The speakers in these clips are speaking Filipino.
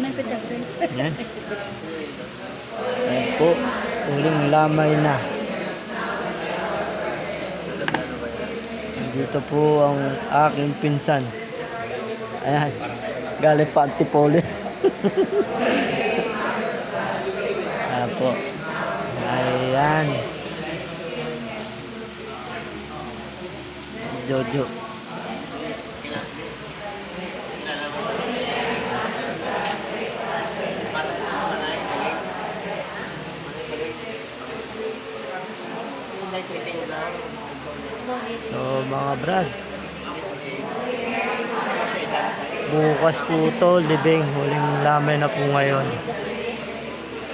na yung petakre. Yan. Ayan po. Uling lamay na. Dito po ang aking pinsan. Ayan. Galing pa Antipolo. Ayan po. Ayan. Jojo. So mga brad. Bukas po to, libing. Huling lamay na po ngayon.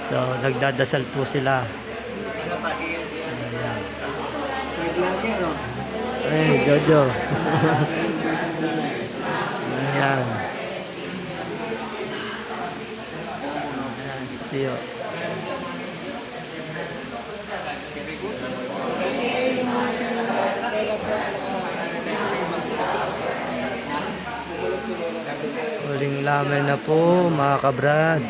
So nagdadasal po sila. Ayan. Ay, Jojo. Ayan. Ayan, si Huling lamay na po mga kabrad.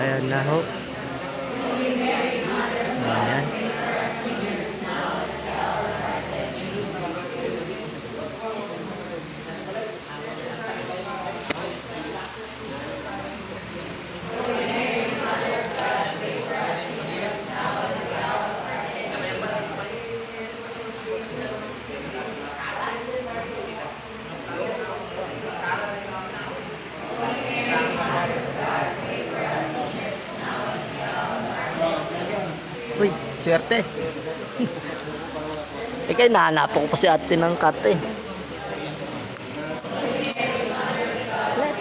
Ayan na ho. Ayan. Uy, swerte. eh kaya nahanap ko pa si ate ng kat eh.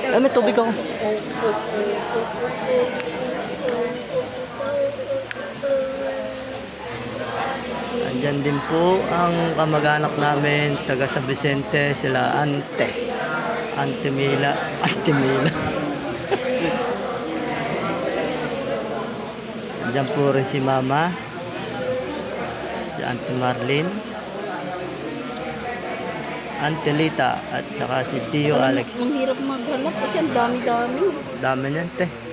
Eh, may tubig ako. Andyan din po ang kamag-anak namin, taga San Vicente, sila Ante. Ante Mila. Ante Mila. Andyan po rin si Mama. Si Auntie Marlene. Auntie Lita at saka si Tio Alex. Ang hirap maghanap kasi ang dami-dami. Dami niyan, te.